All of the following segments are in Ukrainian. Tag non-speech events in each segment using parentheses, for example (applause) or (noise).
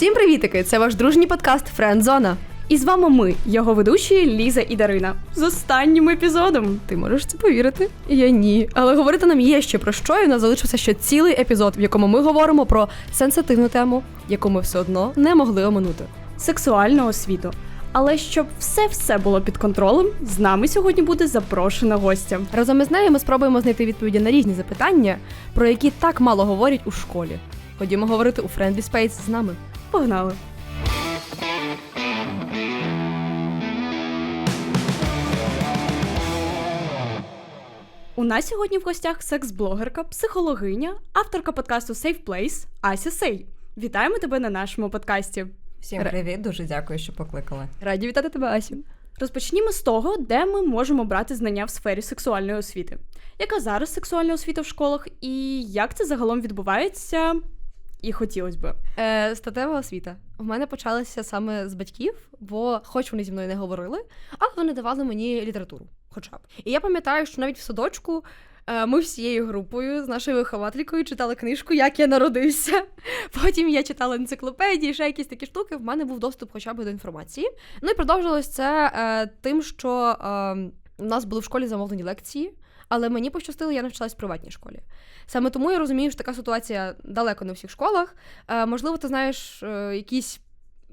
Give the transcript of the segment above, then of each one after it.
Всім привітики! Це ваш дружній подкаст Френдзона. І з вами ми, його ведучі Ліза і Дарина, з останнім епізодом. Ти можеш це повірити? Я ні. Але говорити нам є ще про що, і у нас залишився ще цілий епізод, в якому ми говоримо про сенситивну тему, яку ми все одно не могли оминути. Сексуального освіту. Але щоб все-все було під контролем, з нами сьогодні буде запрошена гостя. Разом із нею ми спробуємо знайти відповіді на різні запитання, про які так мало говорять у школі. Ходімо говорити у Friendly Space з нами. Погнали! У нас сьогодні в гостях секс-блогерка, психологиня, авторка подкасту Safe Place Ася Сей. Вітаємо тебе на нашому подкасті. Всім привіт, дуже дякую, що покликали. Раді вітати тебе, Асю. Розпочнімо з того, де ми можемо брати знання в сфері сексуальної освіти. Яка зараз сексуальна освіта в школах, і як це загалом відбувається? І хотілося б. Е, статева освіта. В мене почалася саме з батьків, бо хоч вони зі мною не говорили, але вони давали мені літературу, хоча б. І я пам'ятаю, що навіть в садочку е, ми всією групою з нашою вихователькою читали книжку, як я народився. (laughs) Потім я читала енциклопедії, ще якісь такі штуки. В мене був доступ хоча б до інформації. Ну і продовжилось це е, тим, що е, у нас були в школі замовлені лекції. Але мені пощастило, я навчалась в приватній школі. Саме тому я розумію, що така ситуація далеко не у всіх школах. Е, можливо, ти знаєш е, якісь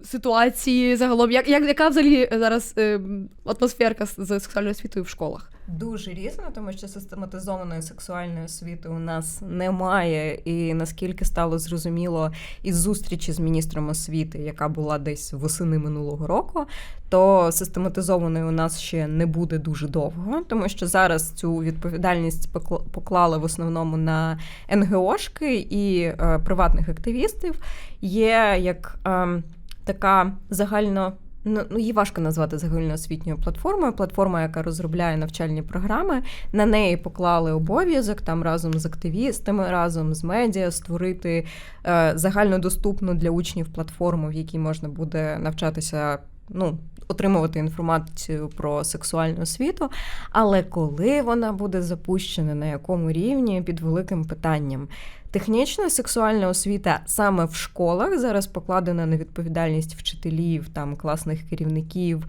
ситуації загалом, як, як яка взагалі зараз е, атмосферка з, з сексуальною освітою в школах? Дуже різно, тому що систематизованої сексуальної освіти у нас немає. І наскільки стало зрозуміло із зустрічі з міністром освіти, яка була десь восени минулого року, то систематизованої у нас ще не буде дуже довго, тому що зараз цю відповідальність поклали в основному на НГОшки і е, приватних активістів. Є як е, така загально. Ну, ну, її важко назвати загальноосвітньою платформою. Платформа, яка розробляє навчальні програми. На неї поклали обов'язок там разом з активістами, разом з медіа створити е, загальнодоступну для учнів платформу, в якій можна буде навчатися. Ну, отримувати інформацію про сексуальну освіту, але коли вона буде запущена, на якому рівні під великим питанням. Технічна сексуальна освіта саме в школах зараз покладена на відповідальність вчителів, там класних керівників,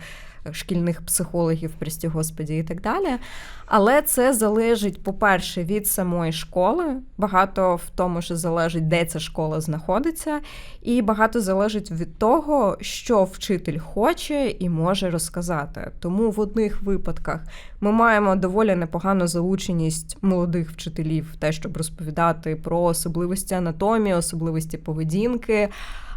шкільних психологів, прості господі, і так далі. Але це залежить, по-перше, від самої школи. Багато в тому, що залежить, де ця школа знаходиться, і багато залежить від того, що вчитель хоче і може розказати. Тому в одних випадках ми маємо доволі непогану залученість молодих вчителів, в те, щоб розповідати про особливості анатомії, особливості поведінки.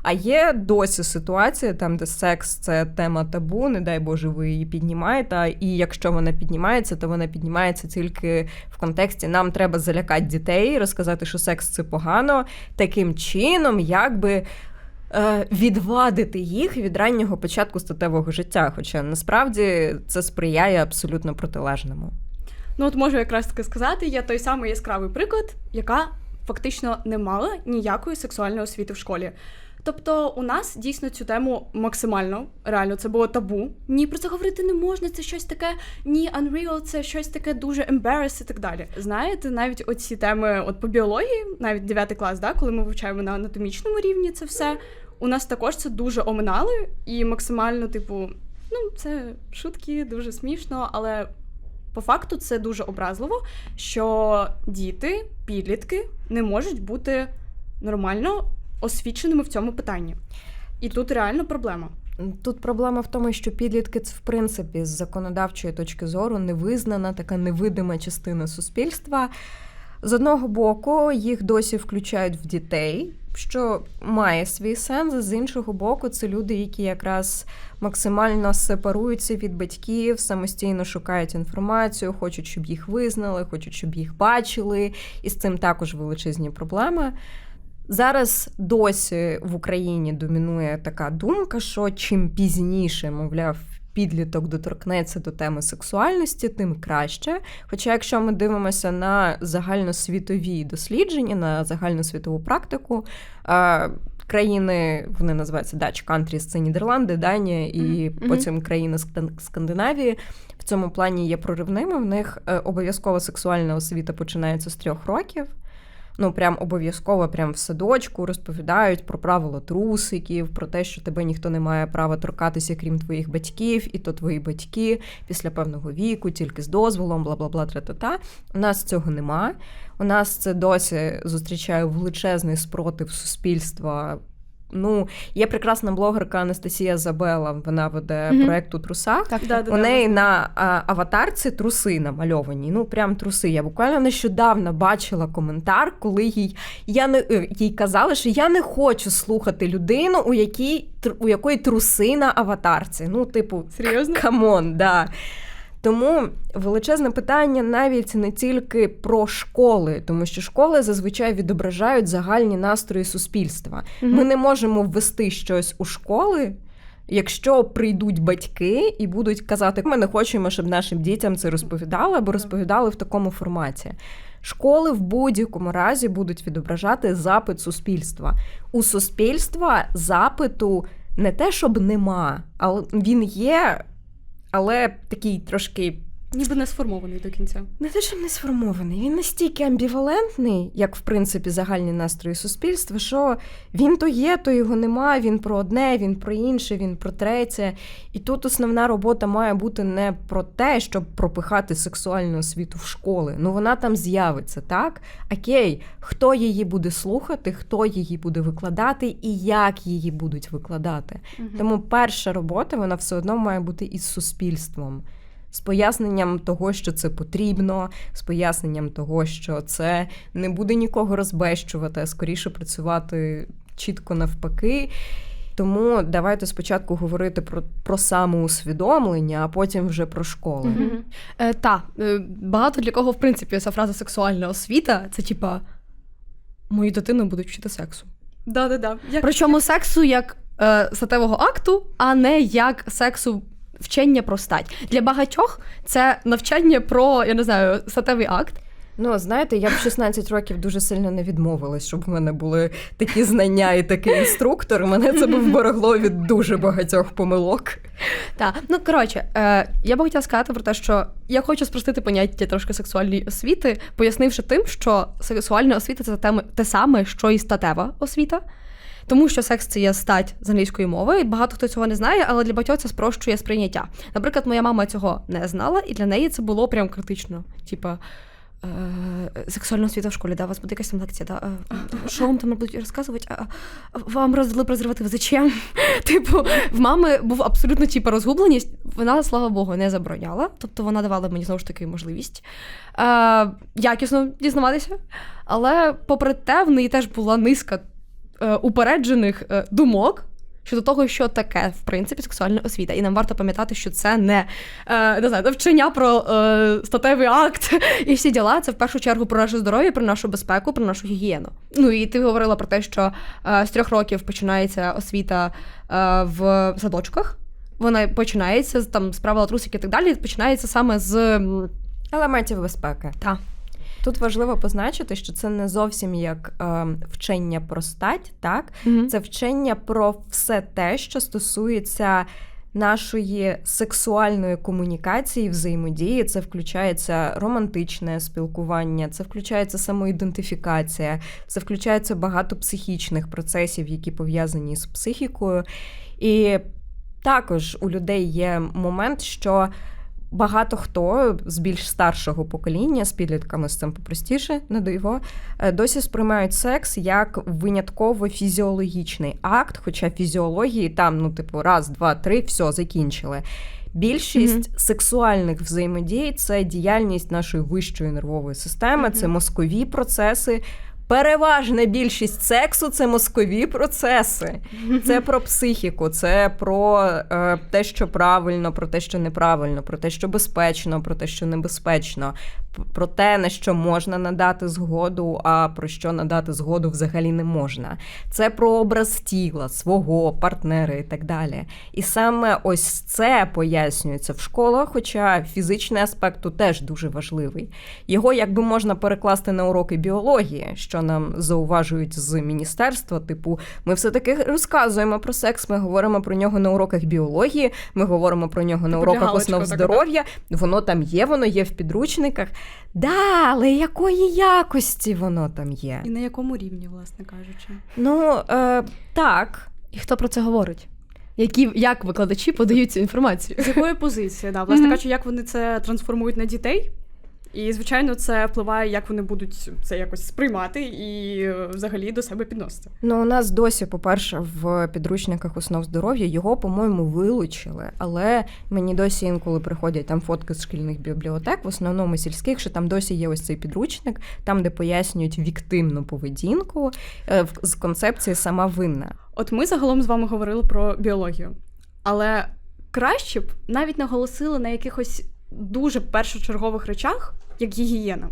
А є досі ситуація, там, де секс це тема табу, не дай Боже, ви її піднімаєте. І якщо вона піднімається, то вона піднімається тільки в контексті нам треба залякати дітей, розказати, що секс це погано, таким чином, якби. Е, відвадити їх від раннього початку статевого життя, хоча насправді це сприяє абсолютно протилежному. Ну, от можу якраз таки сказати, є той самий яскравий приклад, яка фактично не мала ніякої сексуальної освіти в школі. Тобто, у нас дійсно цю тему максимально реально це було табу. Ні, про це говорити не можна. Це щось таке, ні, Unreal, це щось таке дуже embarrass і так далі. Знаєте, навіть оці теми, от по біології, навіть 9 клас, да, коли ми вивчаємо на анатомічному рівні це все. У нас також це дуже оминали і максимально, типу, ну, це шутки, дуже смішно, але по факту це дуже образливо, що діти, підлітки не можуть бути нормально освіченими в цьому питанні. І тут реально проблема. Тут проблема в тому, що підлітки це в принципі з законодавчої точки зору невизнана така невидима частина суспільства. З одного боку, їх досі включають в дітей, що має свій сенс. З іншого боку, це люди, які якраз максимально сепаруються від батьків, самостійно шукають інформацію, хочуть, щоб їх визнали, хочуть, щоб їх бачили, і з цим також величезні проблеми. Зараз досі в Україні домінує така думка, що чим пізніше, мовляв, підліток доторкнеться до теми сексуальності, тим краще. Хоча, якщо ми дивимося на загальносвітові дослідження, на загальносвітову практику, країни вони називаються Dutch countries, це Нідерланди, Данія і mm-hmm. потім країни Скандинавії. В цьому плані є проривними. В них е, обов'язкова сексуальна освіта починається з трьох років. Ну, прям обов'язково, прям в садочку розповідають про правила трусиків, про те, що тебе ніхто не має права торкатися, крім твоїх батьків, і то твої батьки після певного віку, тільки з дозволом, бла бла бла тра-та-та. У нас цього нема. У нас це досі зустрічає величезний спротив суспільства. Ну, є прекрасна блогерка Анастасія Забела. Вона веде Мгм. проект у трусах. Так, Да, так. да, У да. неї на а, аватарці труси намальовані. Ну прям труси. Я буквально нещодавно бачила коментар, коли їй я не е, їй казали, що я не хочу слухати людину, у якій у якої труси на аватарці. Ну, типу, Серйозно? камон, да. Тому величезне питання навіть не тільки про школи, тому що школи зазвичай відображають загальні настрої суспільства. Мгм. Ми не можемо ввести щось у школи. Якщо прийдуть батьки і будуть казати, ми не хочемо, щоб нашим дітям це розповідали або розповідали в такому форматі. Школи в будь-якому разі будуть відображати запит суспільства. У суспільства запиту не те, щоб нема, але він є, але такий трошки Ніби не сформований до кінця. не те, що не сформований, він настільки амбівалентний, як в принципі загальні настрої суспільства, що він то є, то його нема, він про одне, він про інше, він про третє. І тут основна робота має бути не про те, щоб пропихати сексуальну освіту в школи. Ну вона там з'явиться, так? Окей, хто її буде слухати, хто її буде викладати і як її будуть викладати. Тому перша робота вона все одно має бути із суспільством. З поясненням того, що це потрібно, з поясненням того, що це не буде нікого розбещувати, а скоріше працювати чітко навпаки. Тому давайте спочатку говорити про, про самоусвідомлення, а потім вже про школи. Мгм. Е, та, е, багато для кого, в принципі, ця фраза сексуальна освіта це типа мою дитину будуть вчити сексу. Да-да-да. Як... Причому сексу як е, статевого акту, а не як сексу вчення про стать. Для багатьох це навчання про, я не знаю, статевий акт. Ну, знаєте, я б 16 років дуже сильно не відмовилась, щоб в мене були такі знання і такий інструктор. Мене це би вберегло від дуже багатьох помилок. Та ну коротше, е, я би хотіла сказати про те, що я хочу спростити поняття трошки сексуальної освіти, пояснивши тим, що сексуальна освіта це те саме, що і статева освіта. Тому що секс це є стать з англійської мови, і багато хто цього не знає, але для багатьох це спрощує сприйняття. Наприклад, моя мама цього не знала, і для неї це було прям критично. Типа. е, Сексуальна освіта в школі, да, у вас буде якась там лекція, да? е, що вам там будуть розказувати? А, а, вам роздали презервативи, зачем? (laughs) Типу, в мами був абсолютно типу, розгубленість. Вона, слава Богу, не забороняла. Тобто вона давала мені знову ж таки можливість е, якісно дізнаватися. Але попри те, в неї теж була низка е, упереджених е, думок. Щодо того, що таке, в принципі, сексуальна освіта. І нам варто пам'ятати, що це не, е, не знаю, навчання про е, статевий акт (laughs) і всі діла. Це в першу чергу про наше здоров'я, про нашу безпеку, про нашу гігієну. Ну і ти говорила про те, що е, з трьох років починається освіта е, в садочках. Вона починається там з правила трусики і так далі. Починається саме з Елементів безпеки. та. Тут важливо позначити, що це не зовсім як е, вчення про стать, так? Це вчення про все те, що стосується нашої сексуальної комунікації, взаємодії. Це включається романтичне спілкування, це включається самоідентифікація, це включається багато психічних процесів, які пов'язані з психікою. І також у людей є момент, що багато хто з більш старшого покоління, з підлітками з цим попростіше, не до його, е, досі сприймають секс як винятково фізіологічний акт, хоча фізіології там, ну, типу, раз, два, три, все, закінчили. Більшість сексуальних взаємодій це діяльність нашої вищої нервової системи, Мгм. це мозкові процеси. Переважна більшість сексу це мозкові процеси. Це про психіку, це про е, те, що правильно, про те, що неправильно, про те, що безпечно, про те, що небезпечно, про те, на що можна надати згоду, а про що надати згоду взагалі не можна. Це про образ тіла, свого партнера і так далі. І саме ось це пояснюється в школах, хоча фізичний аспект тут теж дуже важливий. Його якби можна перекласти на уроки біології, що нам зауважують з міністерства. Типу, ми все-таки розказуємо про секс, ми говоримо про нього на уроках біології, ми говоримо про нього на Типу, уроках основ здоров'я. Воно там є, воно є в підручниках. Да, але якої якості воно там є? І на якому рівні, власне кажучи. Ну, е, так. І хто про це говорить? Які, як викладачі подають цю інформацію? З якої позиції, да, власне Мгм. кажучи, як вони це трансформують на дітей. І, звичайно, це впливає, як вони будуть це якось сприймати і е, взагалі до себе підносити. Ну, у нас досі, по-перше, в підручниках основ здоров'я його, по-моєму, вилучили. Але мені досі інколи приходять там фотки з шкільних бібліотек, в основному сільських, що там досі є ось цей підручник, там, де пояснюють віктимну поведінку е, з концепції сама винна. От ми загалом з вами говорили про біологію, але краще б навіть наголосили на якихось дуже першочергових речах, як гігієна.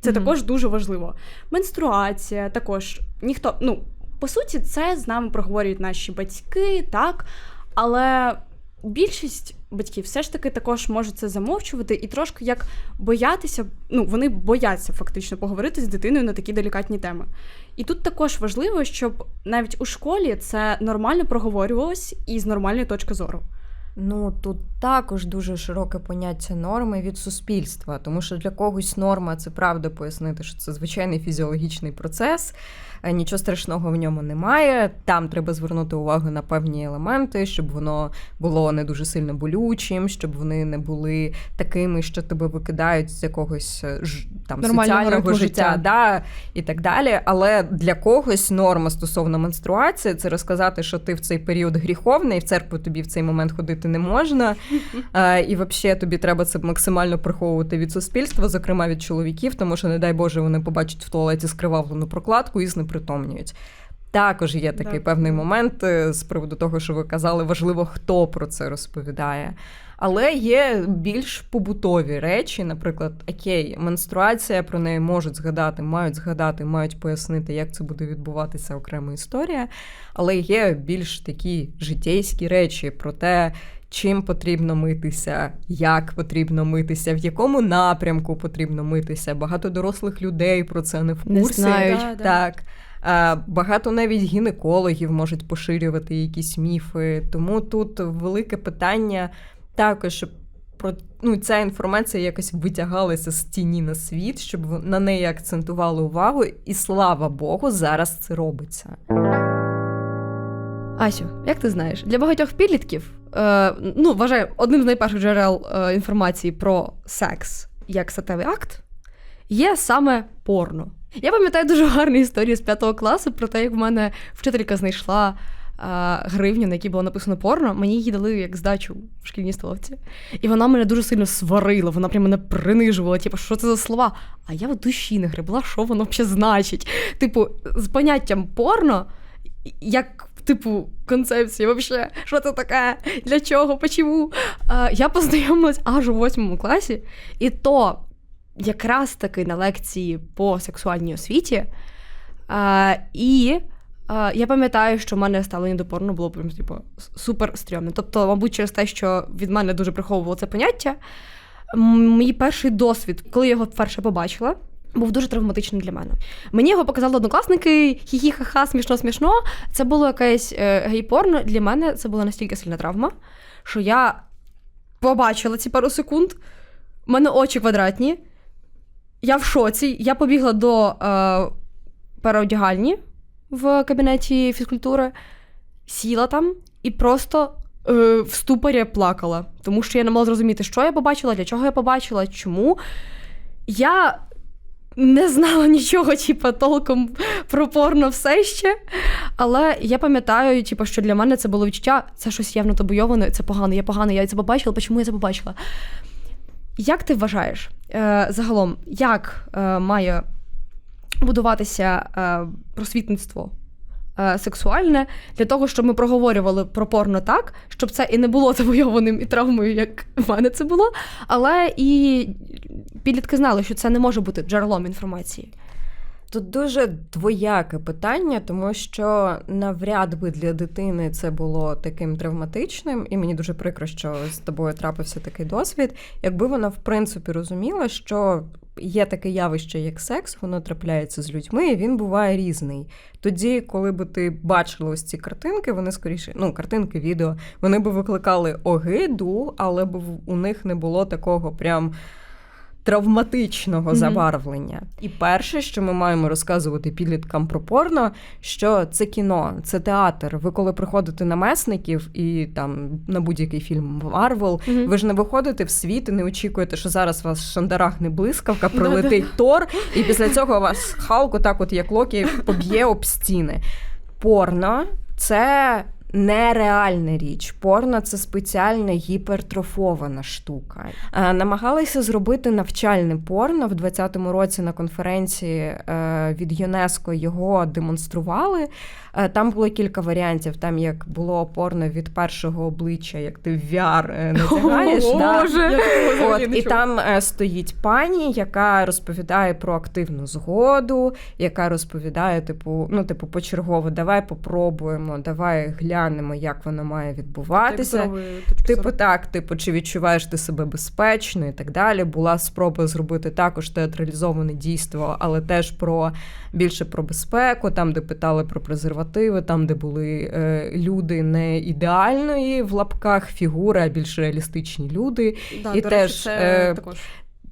Це Мгм. також дуже важливо. Менструація також ніхто, ну, по суті, це з нами проговорюють наші батьки, так, але більшість батьків все ж таки також можуть це замовчувати і трошки як боятися, ну, вони бояться фактично поговорити з дитиною на такі делікатні теми. І тут також важливо, щоб навіть у школі це нормально проговорювалось і з нормальної точки зору. Ну тут також дуже широке поняття норми від суспільства, тому що для когось норма це правда пояснити, що це звичайний фізіологічний процес, е, нічого страшного в ньому немає. Там треба звернути увагу на певні елементи, щоб воно було не дуже сильно болючим, щоб вони не були такими, що тебе викидають з якогось е, ж там Нормального соціального життя, життя. да, і так далі. Але для когось норма стосовно менструації це розказати, що ти в цей період гріховний, в церкву тобі в цей момент ходити не можна. І взагалі тобі треба це максимально приховувати від суспільства, зокрема від чоловіків, тому що, не дай Боже, вони побачать в туалеті скривавлену прокладку і знепритомнюють. Також є такий Да. певний момент е, з приводу того, що ви казали, важливо, хто про це розповідає. Але є більш побутові речі, наприклад, окей, менструація про неї можуть згадати, мають згадати, мають пояснити, як це буде відбуватися окрема історія. Але є більш такі житейські речі про те, чим потрібно митися, як потрібно митися, в якому напрямку потрібно митися. Багато дорослих людей про це не в Не курсі. знають. Да, да. Багато навіть гінекологів можуть поширювати якісь міфи. Тому тут велике питання також, про ну, ця інформація якось витягалася з тіні на світ, щоб на неї акцентували увагу, і слава Богу, зараз це робиться. Асю, як ти знаєш, для багатьох підлітків, е, ну, вважаю, одним з найперших джерел е, інформації про секс як статевий акт є саме порно. Я пам'ятаю дуже гарну історію з п'ятого класу про те, як в мене вчителька знайшла е, гривню, на якій було написано порно. Мені її дали як здачу в шкільній столовці. І вона мене дуже сильно сварила, вона прямо мене принижувала. Типу, що це за слова? А я в душі не гребла, що воно взагалі значить. Типу, з поняттям порно, як, типу, концепції, вообще, що це таке, для чого, почему. Я познайомилась аж у восьмому класі, і то якраз таки на лекції по сексуальній освіті. Е, і е, я пам'ятаю, що в мене ставлення до порно було прям типу, супер стрьомне. Тобто, мабуть, через те, що від мене дуже приховувало це поняття. Мій перший досвід, коли я його вперше побачила, був дуже травматичним для мене. Мені його показали однокласники, хі-хі, ха-ха, смішно, смішно. Це було якесь е, гей-порно. Для мене це була настільки сильна травма, що я побачила ці пару секунд. У мене очі квадратні. Я в шоці. Я побігла до е, переодягальні в кабінеті фізкультури, сіла там і просто е, в ступорі плакала. Тому що я не могла зрозуміти, що я побачила, для чого я побачила, чому. Я не знала (laughs) нічого, типу, толком про порно все ще. Але я пам'ятаю, типу, що для мене це було відчуття, це щось явно табуйоване, це погано, я погано, я це побачила, чому я це побачила? Як ти вважаєш е, загалом, як е, має будуватися е, просвітництво сексуальне для того, щоб ми проговорювали про порно так, щоб це і не було (laughs) завойованим і травмою, як в мене це було, але і підлітки знали, що це не може бути джерелом інформації. Тут дуже двояке питання, тому що навряд би для дитини це було таким травматичним, і мені дуже прикро, що з тобою трапився такий досвід. Якби вона в принципі розуміла, що є таке явище, як секс, воно трапляється з людьми, і він буває різний. Тоді, коли би ти бачила ось ці картинки, вони скоріше, ну, картинки, відео, вони би викликали огиду, але б у них не було такого прям травматичного Мгм. забарвлення. І перше, що ми маємо розказувати підліткам про порно, що це кіно, це театр. Ви коли приходите на месників і там на будь-який фільм Марвел, Мгм. ви ж не виходите в світ і не очікуєте, що зараз вас шандарахне блискавка, прилетить Тор, і після цього вас Халк, отак, от як Локі, поб'є об стіни. Порно це нереальна річ. Порно це спеціальна гіпертрофована штука. Е, намагалися зробити навчальне порно в 20-му році на конференції е, від ЮНЕСКО його демонстрували. Е, Там було кілька варіантів. Там як було порно від першого обличчя, як ти в VR надягаєш. да. Боже, От, і там стоїть пані, яка розповідає про активну згоду, яка розповідає, типу, ну, типу, почергово, давай попробуємо, давай глянемо, як воно має відбуватися. здорової Типу, так, типу, чи відчуваєш ти себе безпечно і так далі. Була спроба зробити також театралізоване дійство, але теж про більше про безпеку, там, де питали про презервативи, там, де були е, люди не ідеальної в лапках фігури, а більш реалістичні люди. Да, і до теж, речі, це е, також.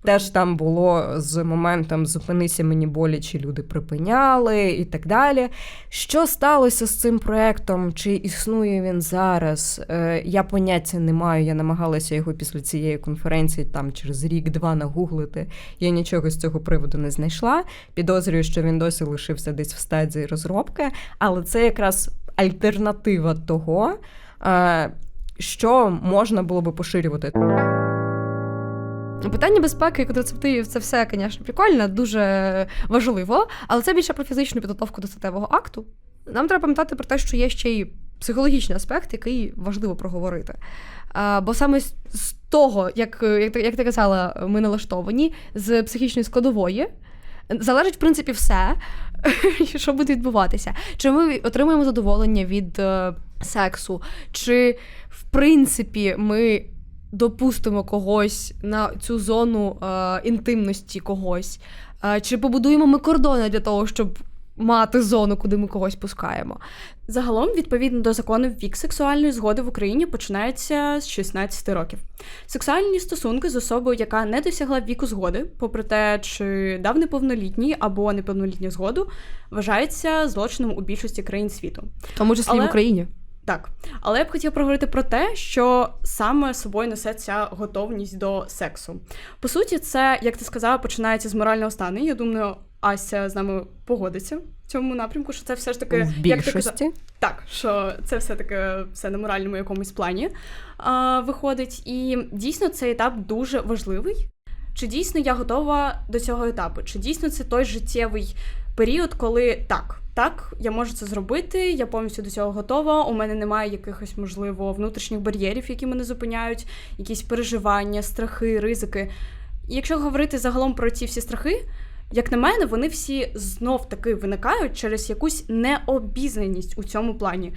Теж там було з моментом зупинися мені боляче, люди припиняли і так далі. Що сталося з цим проектом? Чи існує він зараз? Е, Я поняття не маю. Я намагалася його після цієї конференції там через рік-два нагуглити. Я нічого з цього приводу не знайшла. Підозрюю, що він досі лишився десь в стадії розробки, але це якраз альтернатива того, е, що можна було би поширювати. Ну, Питання безпеки і контрацептивів це все, звісно, прикольно, дуже важливо, але це більше про фізичну підготовку до статевого акту. Нам треба пам'ятати про те, що є ще й психологічний аспект, який важливо проговорити. А, бо саме з того, як, як, як ти казала, ми налаштовані, з психічної складової, залежить, в принципі, все, (laughs) що буде відбуватися. Чи ми отримуємо задоволення від е, сексу, чи в принципі ми допустимо когось на цю зону е, інтимності когось, е, чи побудуємо ми кордони для того, щоб мати зону, куди ми когось пускаємо. Загалом, відповідно до закону, вік сексуальної згоди в Україні починається з 16 років. Сексуальні стосунки з особою, яка не досягла віку згоди, попри те, чи дав неповнолітній або неповнолітню згоду, вважається злочином у більшості країн світу. В тому числі Але- в Україні. Так, але я б хотіла проговорити про те, що саме собою несе ця готовність до сексу. По суті, це, як ти сказала, починається з морального стану. Я думаю, Ася з нами погодиться в цьому напрямку, що це все ж таки В як ти казала- так, що це все-таки все на моральному якомусь плані а, виходить. І дійсно цей етап дуже важливий. Чи дійсно я готова до цього етапу? Чи дійсно це той життєвий період, коли так, так, я можу це зробити, я повністю до цього готова. У мене немає якихось, можливо, внутрішніх бар'єрів, які мене зупиняють, якісь переживання, страхи, ризики. Якщо говорити загалом про ці всі страхи, як на мене, вони всі знов таки виникають через якусь необізнаність у цьому плані.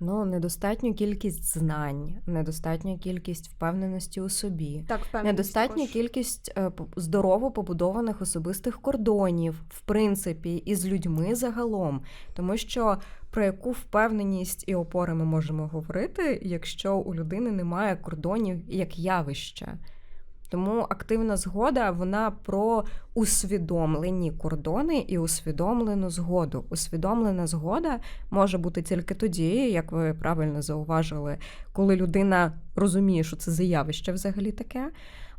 Ну, недостатню кількість знань, недостатня кількість впевненості у собі, Так, недостатня також. кількість е, здорово побудованих особистих кордонів, в принципі, із людьми загалом. Тому що про яку впевненість і опори ми можемо говорити, якщо у людини немає кордонів як явища. Тому активна згода вона про усвідомлені кордони і усвідомлену згоду. Усвідомлена згода може бути тільки тоді, як ви правильно зауважили, коли людина розуміє, що це заявище взагалі таке.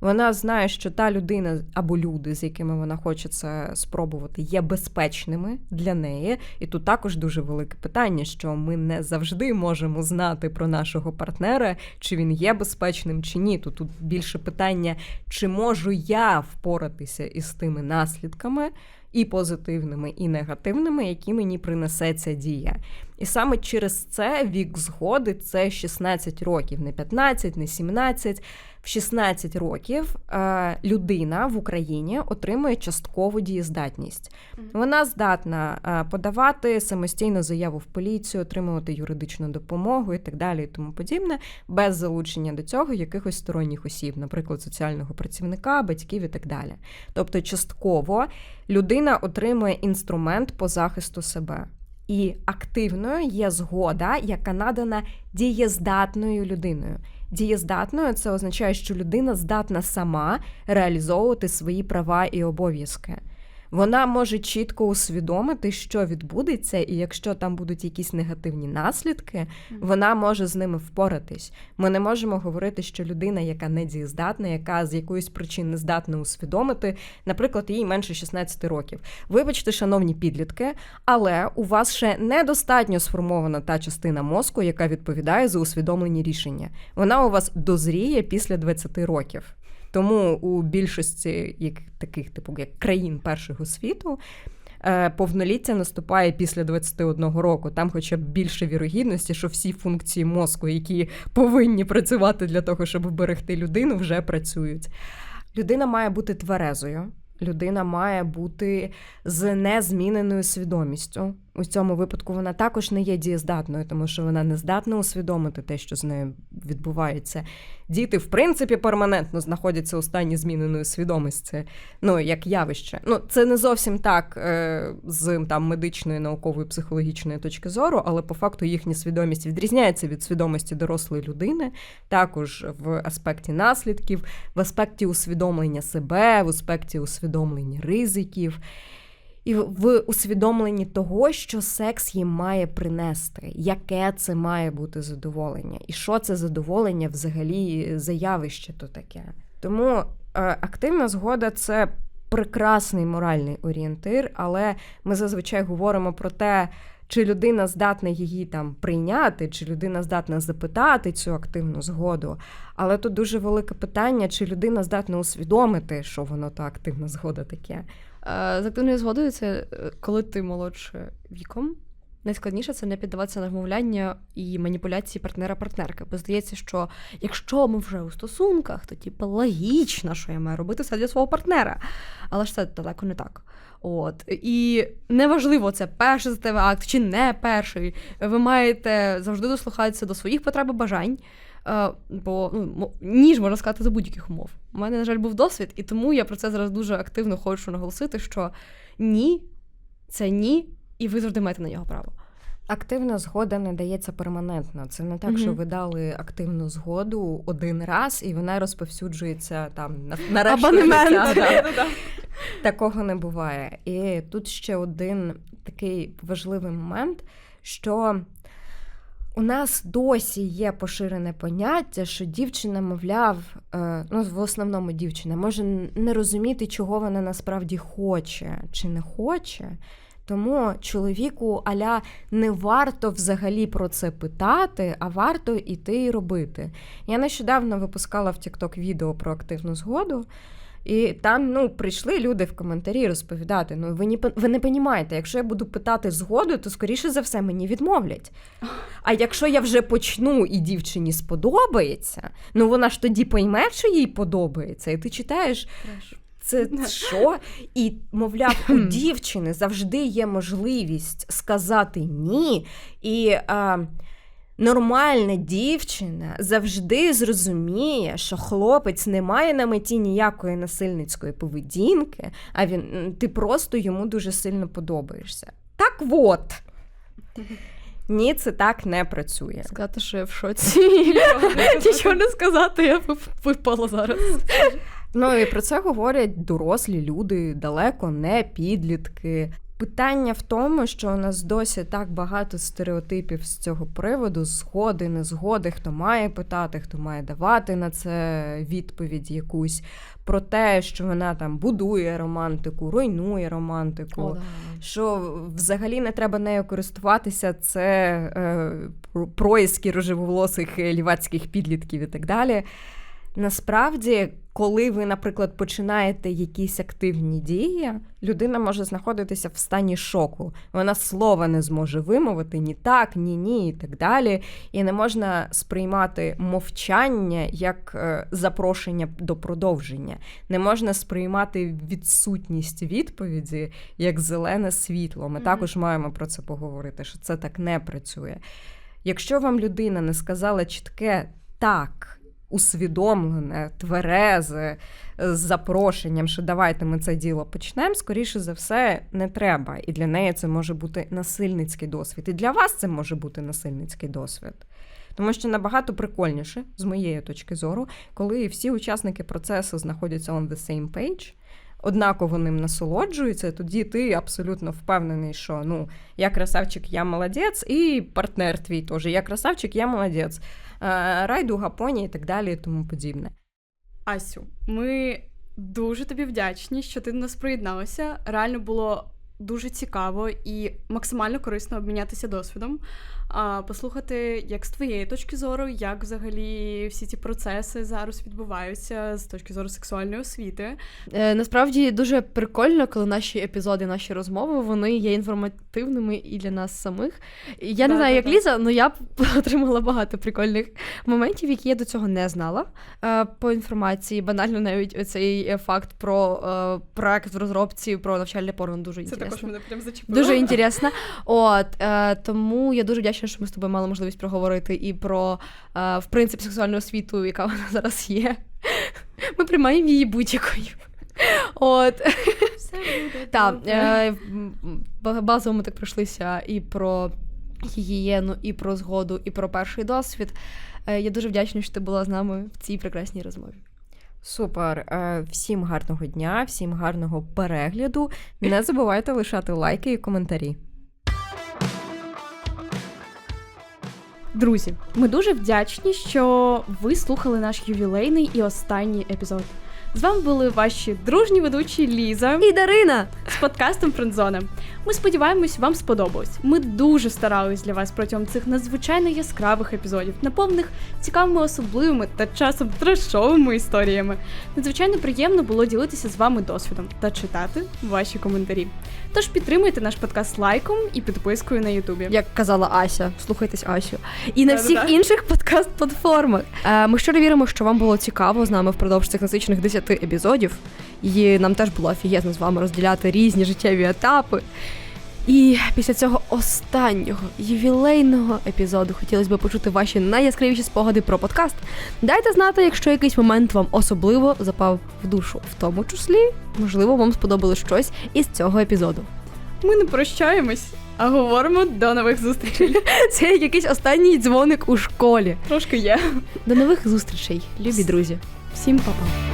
Вона знає, що та людина або люди, з якими вона хоче це спробувати, є безпечними для неї. І тут також дуже велике питання, що ми не завжди можемо знати про нашого партнера, чи він є безпечним чи ні. То тут більше питання, чи можу я впоратися із тими наслідками. І позитивними, і негативними, які мені принесе ця дія. І саме через це вік згоди це 16 років, не 15, не 17. В 16 років е, людина в Україні отримує часткову дієздатність. Вона здатна е, подавати самостійно заяву в поліцію, отримувати юридичну допомогу і так далі, і тому подібне, без залучення до цього якихось сторонніх осіб, наприклад, соціального працівника, батьків і так далі. Тобто, частково людина отримує інструмент по захисту себе. І активною є згода, яка надана дієздатною людиною. Дієздатною це означає, що людина здатна сама реалізовувати свої права і обов'язки. Вона може чітко усвідомити, що відбудеться, і якщо там будуть якісь негативні наслідки, вона може з ними впоратись. Ми не можемо говорити, що людина, яка не дієздатна, яка з якоїсь причин не здатна усвідомити, наприклад, їй менше 16 років. Вибачте, шановні підлітки, але у вас ще недостатньо сформована та частина мозку, яка відповідає за усвідомлені рішення. Вона у вас дозріє після 20 років. Тому у більшості як, таких, типу, як країн першого світу. е, Повноліття наступає після 21 року. Там, хоча б більше вірогідності, що всі функції мозку, які повинні працювати для того, щоб вберегти людину, вже працюють. Людина має бути тверезою, людина має бути з незміненою свідомістю. У цьому випадку вона також не є дієздатною, тому що вона не здатна усвідомити те, що з нею відбувається. Діти, в принципі, перманентно знаходяться у стані зміненої свідомості, ну як явище. Ну це не зовсім так е, з там медичної, наукової, психологічної точки зору, але по факту їхня свідомість відрізняється від свідомості дорослої людини, також в аспекті наслідків, в аспекті усвідомлення себе, в аспекті усвідомлення ризиків. І в усвідомленні того, що секс їм має принести, яке це має бути задоволення, і що це задоволення взагалі за явище то таке. Тому е, активна згода це прекрасний моральний орієнтир, але ми зазвичай говоримо про те, чи людина здатна її там прийняти, чи людина здатна запитати цю активну згоду. Але тут дуже велике питання, чи людина здатна усвідомити, що воно та активна згода таке. Е, З активною згодою це е, коли ти молодше віком. Найскладніше це не піддаватися на вмовляння і маніпуляції партнера-партнерки. Бо здається, що якщо ми вже у стосунках, то типу, логічно, що я маю робити все для свого партнера. Але ж це далеко не так. От і неважливо, це перший статевий акт чи не перший. Ви маєте завжди дослухатися до своїх потреб і бажань. Е, бо ну, ніж можна сказати за будь-яких умов. У мене, на жаль, був досвід, і тому я про це зараз дуже активно хочу наголосити, що ні, це ні, і ви завжди маєте на нього право. Активна згода не дається перманентно. Це не так, Мгм. що ви дали активну згоду один раз, і вона розповсюджується там на, решту Абонемент. життя, да. Такого не буває. І тут ще один такий важливий момент, що у нас досі є поширене поняття, що дівчина, мовляв, е, ну в основному дівчина може не розуміти, чого вона насправді хоче чи не хоче. Тому чоловіку аля не варто взагалі про це питати, а варто іти і робити. Я нещодавно випускала в TikTok відео про активну згоду. І там ну, прийшли люди в коментарі розповідати: ну ви не ви не понімаєте, якщо я буду питати згоду, то скоріше за все мені відмовлять. А якщо я вже почну і дівчині сподобається, ну вона ж тоді пойме, що їй подобається, і ти читаєш. Це що? І, мовляв, у (clears throat) дівчини завжди є можливість сказати ні. І а, нормальна дівчина завжди зрозуміє, що хлопець не має на меті ніякої насильницької поведінки, а він ти просто йому дуже сильно подобаєшся. Так от. Ні, це так не працює. Сказати, що я в шоці. Нічого не сказати, я випала зараз. Ну і про це говорять дорослі люди, далеко не підлітки. Питання в тому, що у нас досі так багато стереотипів з цього приводу: згоди, незгоди, хто має питати, хто має давати на це відповідь якусь про те, що вона там будує романтику, руйнує романтику. О, да. Що взагалі не треба нею користуватися, це е, про- происки рожеволосих е, лівацьких підлітків і так далі. Насправді, коли ви, наприклад, починаєте якісь активні дії, людина може знаходитися в стані шоку. Вона слова не зможе вимовити ні так, ні ні, і так далі. І не можна сприймати мовчання як е, запрошення до продовження. Не можна сприймати відсутність відповіді як зелене світло. Ми Мгм. також маємо про це поговорити, що це так не працює. Якщо вам людина не сказала чітке так, усвідомлене, тверезе, з запрошенням, що давайте ми це діло почнемо, скоріше за все, не треба. І для неї це може бути насильницький досвід. І для вас це може бути насильницький досвід. Тому що набагато прикольніше, з моєї точки зору, коли всі учасники процесу знаходяться on the same page, однаково ним насолоджуються, тоді ти абсолютно впевнений, що ну, я красавчик, я молодець, і партнер твій теж. Я красавчик, я молодець. Е, Райдуга, поні і так далі, і тому подібне. Асю, ми дуже тобі вдячні, що ти до нас приєдналася. Реально було дуже цікаво і максимально корисно обмінятися досвідом. А, послухати, як з твоєї точки зору, як взагалі всі ці процеси зараз відбуваються з точки зору сексуальної освіти. Е, насправді дуже прикольно, коли наші епізоди, наші розмови, вони є інформативними і для нас самих. Я не знаю, да, як да. Ліза, але я (laughs) отримала багато прикольних моментів, які я до цього не знала е, по інформації. Банально навіть цей е, факт про е, проект в розробці про навчальне порно дуже Це інтересно. також мене прям зачепило. Дуже інтересно. От е, тому я дуже вдячна, що ми з тобою мали можливість проговорити і про е, в принципі сексуальну освіту, яка вона (laughs) зараз є. Ми приймаємо її будь-якою. От Все буде так, е, базово ми так пройшлися і про гігієну, і про згоду, і про перший досвід. Е, Я дуже вдячна, що ти була з нами в цій прекрасній розмові. Супер. Всім гарного дня, всім гарного перегляду. Не забувайте лишати лайки і коментарі. Друзі, ми дуже вдячні, що ви слухали наш ювілейний і останній епізод. З вами були ваші дружні ведучі Ліза І Дарина! з подкастом Френдзона. Ми сподіваємось, вам сподобалось. Ми дуже старались для вас протягом цих надзвичайно яскравих епізодів, наповнених цікавими особливими та часом трешовими історіями. Надзвичайно приємно було ділитися з вами досвідом та читати ваші коментарі. Тож підтримуйте наш подкаст лайком і підпискою на Ютубі. як казала Ася, слухайтесь Асю. І на всіх інших подкаст-платформах. Е, Ми щиро віримо, що вам було цікаво з нами впродовж цих насичених 10 епізодів. І нам теж було офігезно з вами розділяти різні життєві етапи. І після цього останнього ювілейного епізоду хотілося б почути ваші найяскравіші спогади про подкаст. Дайте знати, якщо якийсь момент вам особливо запав в душу, в тому числі, можливо, вам сподобалось щось із цього епізоду. Ми не прощаємось, а говоримо до нових зустрічей. (laughs) Це як якийсь останній дзвоник у школі. Трошки є. До нових зустрічей, любі друзі. Всім па-па.